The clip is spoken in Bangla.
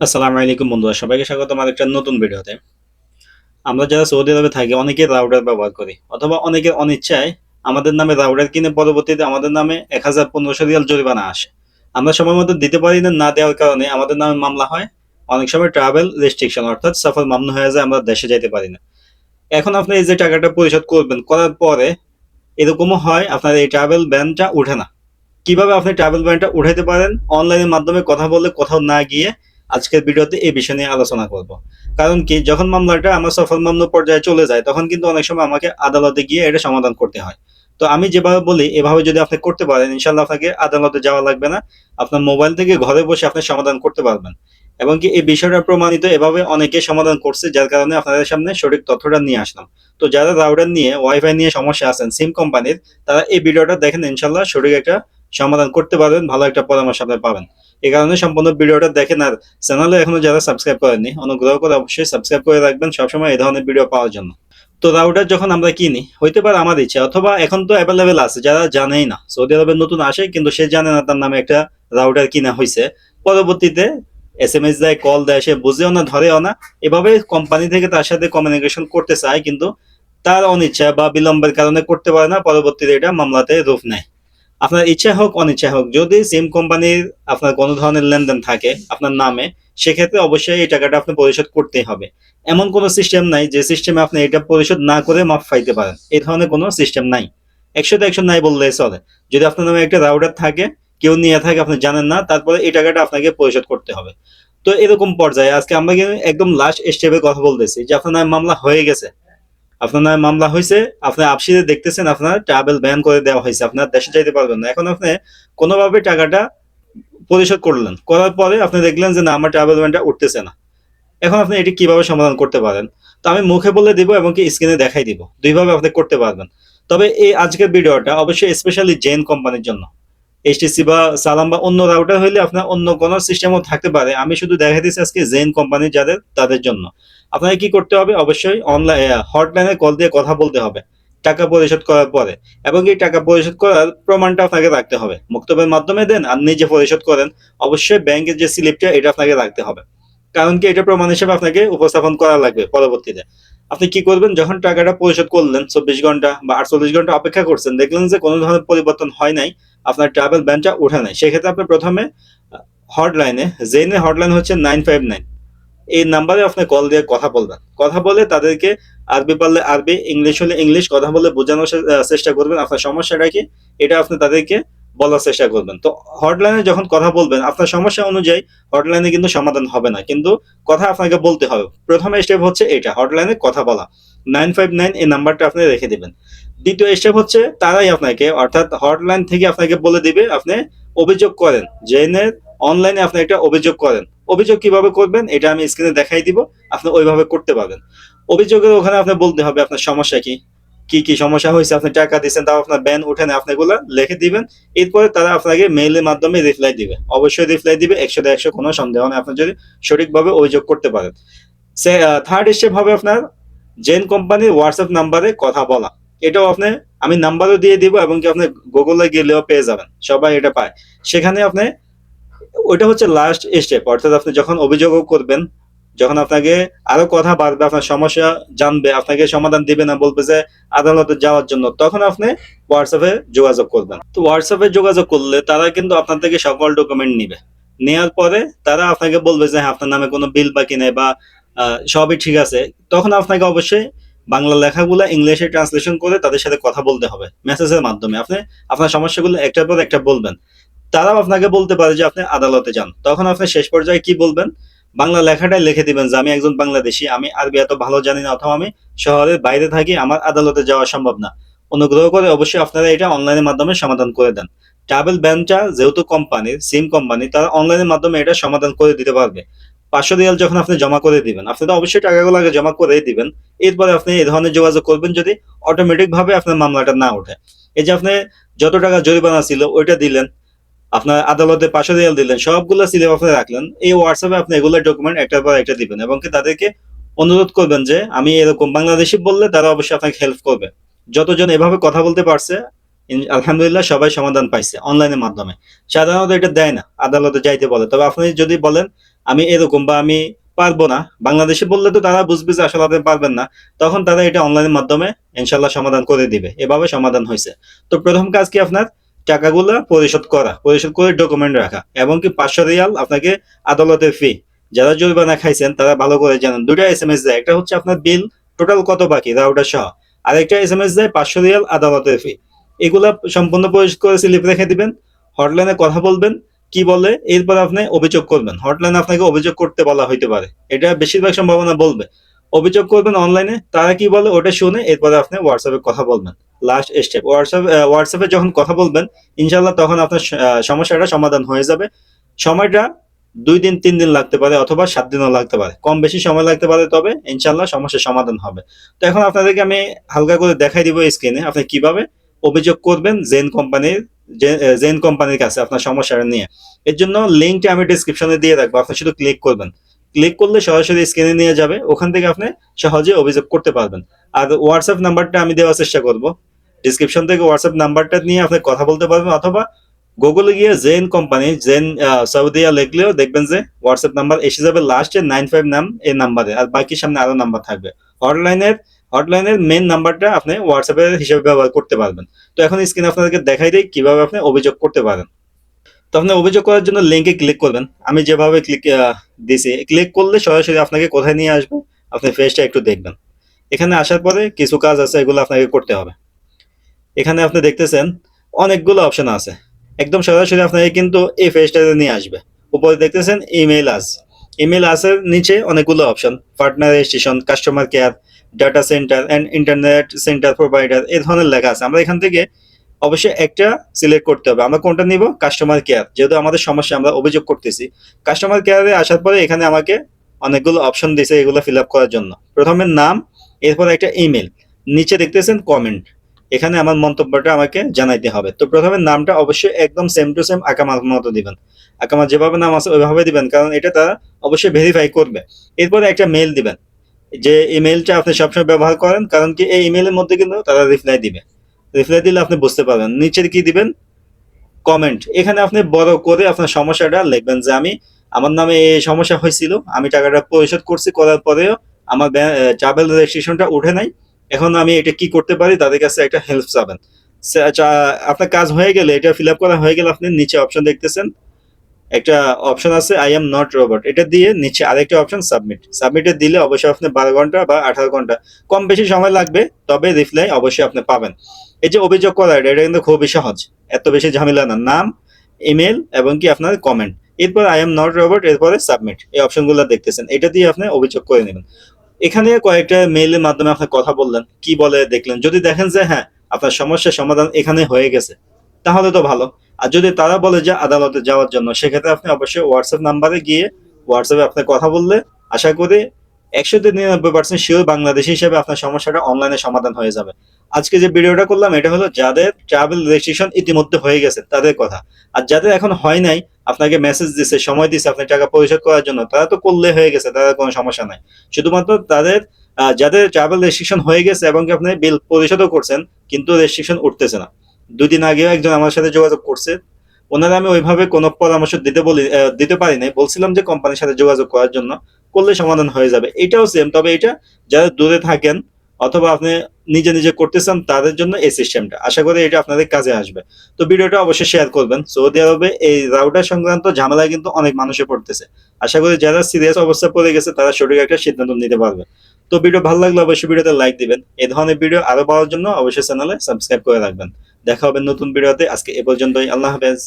আসসালামু আলাইকুম বন্ধুরা, সবাইকে স্বাগত আমার একটা নতুন ভিডিওতে। আমরা যারা সৌদি আরবে থাকি অনেকে রাউটার ব্যবহার করি, অথবা অনেকের অনিচ্ছায় আমাদের নামে রাউটার কিনে পরবর্তীতে আমাদের নামে এক হাজার পনেরোশো রিয়াল জরিমানা আসে। আমরা সময় মতো দিতে পারি না না দেওয়ার কারণে আমাদের নামে মামলা হয়। অনেক সময় ট্রাভেল রেস্ট্রিকশন অর্থাৎ সফর মামলা হয়ে যায়, আমরা দেশে যেতে পারি না। এখন আপনি এই যে টাকাটা পরিশোধ করবেন, করার পরে এরকমও হয়, আপনার এই ট্রাভেল ব্যানটা উঠে না। কীভাবে আপনি ট্রাভেল ব্যানটা উঠাইতে পারেন? অনলাইনের মাধ্যমে কথা বলে কোথাও না গিয়ে আজকের ভিডিওতে এই বিষয় নিয়ে আলোচনা করব। কারণ কি, যখন মামলাটা আমার সফল মামলা পর্যায়ে চলে যায়, তখন কিন্তু অনেক সময় আমাকে আদালতে গিয়ে এটা সমাধান করতে হয়। তো আমি যেভাবে বলি, এভাবে যদি আপনি করতে পারেন ইনশাল্লাহ আপনাকে আদালতে যাওয়া লাগবে না। আপনার মোবাইল থেকে ঘরে বসে আপনি সমাধান করতে পারবেন। এবং কি, এই বিষয়টা প্রমাণিত এভাবে অনেকে সমাধান করছে, যার কারণে আপনাদের সামনে সঠিক তথ্যটা নিয়ে আসলাম। তো যারা রাউডার নিয়ে, ওয়াইফাই নিয়ে সমস্যা আছেন, সিম কোম্পানির, তারা এই ভিডিওটা দেখেন ইনশাল্লাহ সঠিক একটা সমাধান করতে পারবেন, ভালো একটা পরামর্শ আপনি পাবেন। এই কারণে সম্পূর্ণ ভিডিওটা দেখেন আর চ্যানেলে এখনও যারা সাবস্ক্রাইব করেননি, অনুগ্রহ করে অবশ্যই সাবস্ক্রাইব করে রাখবেন সবসময় এই ধরনের ভিডিও পাওয়ার জন্য। তো রাউটার যখন আমরা কিনি, হইতে পারে আমার ইচ্ছা, অথবা এখন তো অ্যাভেলেবেল আছে, যারা জানেই না, সৌদি আরবে নতুন আসে, কিন্তু সে জানে না তার নামে একটা রাউটার কিনা হয়েছে পরবর্তীতে এস এম এস দেয় কল দেয়, সে বুঝেও না, ধরেও না। এভাবে কোম্পানি থেকে তার সাথে কমিউনিকেশন করতে চায়, কিন্তু তার অনিচ্ছা বা বিলম্বের কারণে করতে পারে না, পরবর্তীতে এটা মামলাতে রূপ নেয়। আপনার ইচ্ছা হোক, অনিচ্ছা হোক, যদি সিম কোম্পানির আপনার কোনো ধরনের লেনদেন থাকে আপনার নামে, সেক্ষেত্রে অবশ্যই এই টাকাটা আপনি পরিশোধ করতেই হবে। এমন কোনো সিস্টেম নাই যে সিস্টেমে আপনি এটা পরিশোধ না করে মাফ পাইতে পারেন। এই ধরনের কোনো সিস্টেম নাই। একশোতে একশো নাই বললেই চলে। যদি আপনার নামে একটা রাউডার থাকে, কেউ নিয়ে থাকে, আপনি জানেন না, তারপরে এই টাকাটা আপনাকে পরিশোধ করতে হবে। তো এরকম পর্যায়ে আজকে আমরা একদম লাস্ট স্টেপে কথা বলতেছি যে আপনার নামে মামলা হয়ে গেছে। আপনার মামলা হয়েছে, আপনি আপসিতে দেখতেছেন আপনার ট্রাভেল ব্যান করে দেওয়া হয়েছে, আপনার দেশে যাইতে পারবেন না। এখন আপনি কোনোভাবে টাকাটা পরিশোধ করলেন, করার পরে আপনি দেখলেন যে না, আমার ট্রাভেল ব্যানটা উঠতেছে না। এখন আপনি এটি কীভাবে সমাধান করতে পারেন? তো আমি মুখে বলে দিব এবং কি স্ক্রিনে দেখাই দিব। দুইভাবে আপনি করতে পারবেন। তবে এই আজকের ভিডিওটা অবশ্যই স্পেশালি জেন কোম্পানির জন্য। এইচটিসি বা সালাম বা অন্য রাউটার হইলে আপনার অন্য কোনো সিস্টেমও থাকতে পারে। আমি শুধু দেখাই দিচ্ছি আজকে জেন কোম্পানি যাদের, তাদের জন্য। আপনাকে কি করতে হবে? অবশ্যই অনলাইন হটলাইনে কল দিয়ে কথা বলতে হবে। টাকা পরিশোধ করার পরে। এবং এই টাকা পরিশোধ করার প্রমাণটা আপনাকে রাখতে হবে। মুক্তবের মাধ্যমে দেন আর নিজে পরিশোধ করেন, অবশ্যই ব্যাংকের যে স্লিপটা এটা আপনাকে রাখতে হবে। কারণ কি, এটা প্রমাণ হিসেবে আপনাকে উপস্থাপন করা লাগবে পরবর্তীতে। আপনি কি করবেন? যখন টাকাটা পরিশোধ করলেন, চব্বিশ ঘণ্টা বা আটচল্লিশ ঘণ্টা অপেক্ষা করছেন, দেখলেন যে কোনো ধরনের পরিবর্তন হয় নাই, আপনার ট্রাভেল ব্যানটা উঠে নাই। সেক্ষেত্রে আপনি প্রথমে হটলাইনে জেনে হটলাইন হচ্ছে নাইন ফাইভ নাইন এই নাম্বারে আপনি কল দিয়ে কথা বলবেন। কথা বলে তাদেরকে আরবি পারলে আরবি, ইংলিশ হলে ইংলিশ, কথা বলে বোঝানোর চেষ্টা করবেন। আপনার সমস্যাটা কি, এটা আপনি তাদেরকে বলার চেষ্টা করবেন। তো হটলাইনে যখন কথা বলবেন, আপনার সমস্যা অনুযায়ী হটলাইনে কিন্তু সমাধান হবে না। কিন্তু কথা আপনাকে বলতে হবে। প্রথমে স্টেপ হচ্ছে এটা হটলাইনে কথা বলা। নাইন ফাইভ নাইন এই নাম্বারটা আপনি রেখে দিবেন। দ্বিতীয় স্টেপ হচ্ছে তারাই আপনাকে, অর্থাৎ হটলাইন থেকে আপনাকে বলে দিবে, আপনি অভিযোগ করেন। জেনের অনলাইনে আপনি একটা অভিযোগ করেন। অভিযোগ কীভাবে করবেন, এটা আমি স্ক্রিনে দেখাই দিব, আপনি ওইভাবে করতে পারবেন। অভিযোগের ওখানে আপনি বলতে হবে আপনার সমস্যা কি কি কি সমস্যা হয়েছে, আপনি টাকা দিচ্ছেন তাও আপনার ব্যান উঠে না আপনি এগুলো লিখে দিবেন, এরপরে তারা আপনাকে মেইলের মাধ্যমে রিপ্লাই দিবে। অবশ্যই রিপ্লাই দিবে একশোতে একশো কোনো সন্দেহ নেই, আপনি যদি সঠিকভাবে অভিযোগ করতে পারেন। সে থার্ড স্টেপ হবে আপনার জেন কোম্পানির হোয়াটসঅ্যাপ নাম্বারে কথা বলা। এটাও আপনি, আমি নাম্বারও দিয়ে দিব এবং কি আপনি গুগলে গেলেও পেয়ে যাবেন, সবাই এটা পায়। সেখানে আপনি ওইটা হচ্ছে লাস্ট স্টেপ অর্থাৎ আপনি যখন অভিযোগও করবেন, যখন আপনাকে আরও কথা বাড়বে, আপনার সমস্যা জানবে, আপনাকে সমাধান দিবে না, বলবে যে আদালতে যাওয়ার জন্য, তখন আপনি হোয়াটসঅ্যাপে যোগাযোগ করবেন। তো হোয়াটসঅ্যাপে যোগাযোগ করলে তারা কিন্তু আপনার থেকে সকল ডকুমেন্ট নিবে। নেওয়ার পরে তারা আপনাকে বলবে যে হ্যাঁ আপনার নামে কোনো বিল বাকি নেই বা সবই ঠিক আছে। তখন আপনাকে অবশ্যই বাংলা লেখাগুলো ইংলিশে ট্রান্সলেশন করে তাদের সাথে কথা বলতে হবে মেসেজের মাধ্যমে। আপনি আপনার সমস্যাগুলো একটার পর একটা বলবেন। তারাও আপনাকে বলতে পারে যে আপনি আদালতে যান। তখন আপনি শেষ পর্যায়ে কি বলবেন? বাংলা লেখাটাই লিখে দিবেন যে, আমি একজন বাংলাদেশি, আমি আরবি এত ভালো জানি না, অথবা আমি শহরের বাইরে থাকি, আমার আদালতে যাওয়া সম্ভব না। অনুগ্রহ করে অবশ্যই আপনারা এটা অনলাইনের মাধ্যমে সমাধান করে দেন। ট্রাভেল ব্যানটা যেহেতু কোম্পানির সিম কোম্পানি, তারা অনলাইনের মাধ্যমে এটা সমাধান করে দিতে পারবে। পাঁচশো রিয়াল যখন আপনি জমা করে দিবেন, আপনি তো অবশ্যই টাকাগুলো আগে জমা করে দিবেন। এরপরে আপনি এই ধরনের যোগাযোগ করবেন যদি অটোমেটিক ভাবে আপনার মামলাটা না ওঠে। এই যে আপনি যত টাকা জরিমানা ছিল, ওইটা দিলেন আপনার আদালতে পাঁচশো রিয়াল দিলেন, সবগুলো সিলেব আপনি রাখলেন, এই হোয়াটসঅ্যাপে আপনি এগুলো ডকুমেন্ট একটার পর একটা দিবেন এবং কি তাদেরকে অনুরোধ করবেন যে আমি এরকম বাংলাদেশি বললে তারা অবশ্যই আপনাকে হেল্প করবে। যতজন এভাবে কথা বলতে পারছে আলহামদুলিল্লাহ সবাই সমাধান পাইছে অনলাইনের মাধ্যমে। সাধারণত এটা দেয় না, আদালতে যাইতে বলে। তবে আপনি যদি বলেন, আমি এরকম বা আমি পারব না, বাংলাদেশে বললে তো তারা বুঝবে যে আসলে আপনি পারবেন না, তখন তারা এটা অনলাইনের মাধ্যমে ইনশাল্লাহ সমাধান করে দিবে। এভাবে সমাধান হয়েছে। তো প্রথম কাজ কি আপনার? টাকাগুলো পরিশোধ করা, পরিশোধ করে ডকুমেন্ট রাখা এবং কি পাঁচশো রিয়াল আপনাকে আদালতের ফি যারা জরিমানা খাইছেন, তারা ভালো করে জানেন। দুটা এস এম এস দেয়, একটা হচ্ছে আপনার বিল টোটাল কত বাকি রাউটার সহ। আরেকটা এস এম এস দেয়, পাঁচশো রিয়াল আদালতের ফি এগুলা সম্পূর্ণ পরিশোধ করে স্লিপ রেখে দিবেন হটলাইনে কথা বলবেন, কি বলে, এরপর আপনি অভিযোগ করবেন। হটলাইনে আপনাকে অভিযোগ করতে বলা হইতে পারে। এটা বেশিরভাগ সম্ভাবনা বলবে। অভিযোগ করবেন অনলাইনে তারা কি বলে, ওটা শুনে এরপরে আপনি হোয়াটসঅ্যাপে কথা বলবেন। লাস্ট স্টেপ হোয়াটসঅ্যাপ হোয়াটসঅ্যাপে যখন কথা বলবেন ইনশাল্লাহ তখন আপনার সমস্যাটা সমাধান হয়ে যাবে। সময়টা দুই দিন, তিন দিন লাগতে পারে অথবা সাত দিনও লাগতে পারে। কম বেশি সময় লাগতে পারে, তবে ইনশাল্লাহ সমস্যার সমাধান হবে। তো এখন আপনাদেরকে আমি হালকা করে দেখাই দিব স্ক্রিনে আপনি কীভাবে অভিযোগ করবেন জেন কোম্পানির জেন কোম্পানির কাছে আপনার সমস্যাটা নিয়ে। এর জন্য লিঙ্কটা আমি ডিসক্রিপশনে দিয়ে রাখব, আপনি শুধু ক্লিক করবেন। ক্লিক করলে সরাসরি স্ক্রিনে নিয়ে যাবে। ওখান থেকে আপনি সহজে অভিযোগ করতে পারবেন। আর হোয়াটসঅ্যাপ নাম্বারটা আমি দেওয়ার চেষ্টা করব। ডিসক্রিপশন থেকে হোয়াটসঅ্যাপ নাম্বারটা নিয়ে আপনি কথা বলতে পারবেন অথবা গুগলে গিয়ে জেন কোম্পানি জেন সৌদিয়া লিখলেও দেখবেন যে হোয়াটসঅ্যাপ নাম্বার এসে যাবে লাস্টে নাইন ফাইভ নাম এই নাম্বারে আর বাকি সামনে আরও নাম্বার থাকবে। হটলাইনের হটলাইনের মেন নাম্বারটা আপনি হোয়াটসঅ্যাপের হিসেবে ব্যবহার করতে পারবেন। তো এখন স্ক্রিন আপনাদেরকে দেখাই দিই কীভাবে আপনি অভিযোগ করতে পারেন। তো আপনি অভিযোগ করার জন্য লিঙ্কে ক্লিক করবেন। আমি যেভাবে ক্লিক দিছি ক্লিক করলে সরাসরি আপনাকে কোথায় নিয়ে আসবে, আপনি ফেসটা একটু দেখবেন। এখানে আসার পরে কিছু কাজ আছে, এগুলো আপনাকে করতে হবে। এখানে আপনি দেখতেছেন, অনেকগুলো অপশন আছে। একদম সরাসরি আপনাকে কিন্তু এই ফেসটাতে নিয়ে আসবে। উপরে দেখতেছেন ইমেল আস ইমেল আসের নিচে অনেকগুলো option partner registration customer care data centre and internet centre provider এই ধরনের লেখা আছে। আমরা এখান থেকে অবশ্যই একটা সিলেক্ট করতে হবে। আমরা কোনটা নিব? কাস্টমার কেয়ার যেহেতু আমাদের সমস্যা, আমরা অভিযোগ করতেছি। কাস্টমার কেয়ারে আসার পরে এখানে আমাকে অনেকগুলো অপশন দিয়েছে এগুলো ফিল আপ করার জন্য। প্রথমে নাম, এরপর একটা ইমেল নিচে দেখতেছেন কমেন্ট এখানে আমার মন্তব্যটা আমাকে জানাইতে হবে। তো প্রথমে নামটা অবশ্যই একদম সেম টু সেম আকামার মতো দিবেন। আকামার যেভাবে নাম আছে ওইভাবে দিবেন, কারণ এটা তারা অবশ্যই ভেরিফাই করবে। এরপরে একটা মেল দিবেন। যে ইমেলটা আপনি সবসময় ব্যবহার করেন, কারণ কি এই ইমেলের মধ্যে কিন্তু তারা রিপ্লাই দিবে। রিপ্লাই দিলে আপনি বুঝতে পারবেন। নিচের কি দিবেন? কমেন্ট এখানে আপনি বড় করে আপনার সমস্যাটা লিখবেন যে আমি, আমার নামে এই সমস্যা হয়েছিল, আমি টাকাটা পরিশোধ করছি, করার পরেও আমার ট্রাভেল রেজিস্ট্রেশনটা উঠে নাই। এখন আমি এটা কি করতে পারি? তাদের কাছে একটা হেল্প চাবেন। আপনার কাজ হয়ে গেলে, এটা ফিল আপ করা হয়ে গেলে আপনি নিচে অপশন দেখতেছেন। একটা অপশন আছে আই এম নট রোবট এটা দিয়ে নিচে আরেকটা অপশন সাবমিট সাবমিটে দিলে অবশ্যই আপনি বারো ঘণ্টা বা আঠারো ঘণ্টা। কম বেশি সময় লাগবে, তবে রিপ্লাই অবশ্যই আপনি পাবেন। এই যে অভিযোগ করা, এটা এটা কিন্তু খুবই সহজ। এত বেশি ঝামেলা না। নাম ইমেল এবং কি আপনার কমেন্ট এরপর আই এম নট রোবট এরপরে সাবমিট এই অপশনগুলো দেখতেছেন। এটা দিয়ে আপনি অভিযোগ করে নেবেন। এখানে কয়েকটা মেইলের মাধ্যমে আপনি কথা বললেন, কি বলে দেখলেন? যদি দেখেন যে হ্যাঁ আপনার সমস্যার সমাধান এখানে হয়ে গেছে। তাহলে তো ভালো। আর যদি তারা বলে যে আদালতে যাওয়ার জন্য, সেক্ষেত্রে আপনি অবশ্যই হোয়াটসঅ্যাপ নাম্বারে গিয়ে হোয়াটসঅ্যাপে আপনি কথা বললে আশা করি একশো নিরানব্বই পার্সেন্ট শিওর বাংলাদেশি হিসেবে আপনার সমস্যাটা অনলাইনে সমাধান হয়ে যাবে। আজকে যে ভিডিওটা করলাম, এটা হলো যাদের ট্রাভেল রেজিস্ট্রেশন ইতিমধ্যে হয়ে গেছে, তাদের কথা। আর যাদের এখন হয় নাই, আপনাকে মেসেজ দিছে, সময় দিছে আপনি টাকা পরিশোধ করার জন্য, তারা তো করলে হয়ে গেছে, তাদের কোনো সমস্যা নাই। শুধুমাত্র তাদের যাদের ট্রাভেল রেস্ট্রিকশন হয়ে গেছে এবং আপনি বিল পরিশোধও করছেন, কিন্তু রেস্ট্রিকশন উঠতেছে না। দুদিন আগেও একজন আমার সাথে যোগাযোগ করছে। ওনারা আমি ওইভাবে কোনো পরামর্শ দিতে বলি দিতে পারি নাই। বলছিলাম যে কোম্পানির সাথে যোগাযোগ করার জন্য, করলে সমাধান হয়ে যাবে। এটাও সেম তবে এটা যারা দূরে থাকেন অথবা আপনি নিজে নিজে করতেছেন, তাদের জন্য এই সিস্টেমটা আশা করি এটা আপনাদের কাজে আসবে। তো ভিডিওটা অবশ্যই শেয়ার করবেন। সৌদি আরবে এই রাউটার সংক্রান্ত ঝামেলায় কিন্তু অনেক মানুষে পড়তেছে। আশা করি যারা সিরিয়াস অবস্থা পড়ে গেছে, তারা সঠিক একটা সিদ্ধান্ত নিতে পারবে। তো ভিডিও ভালো লাগলে অবশ্যই ভিডিওতে লাইক দিবেন। এই ধরনের ভিডিও আরও পাওয়ার জন্য অবশ্যই চ্যানেলে সাবস্ক্রাইব করে রাখবেন। দেখা হবে নতুন ভিডিওতে। আজকে এ পর্যন্তই। আল্লাহ হাফেজ।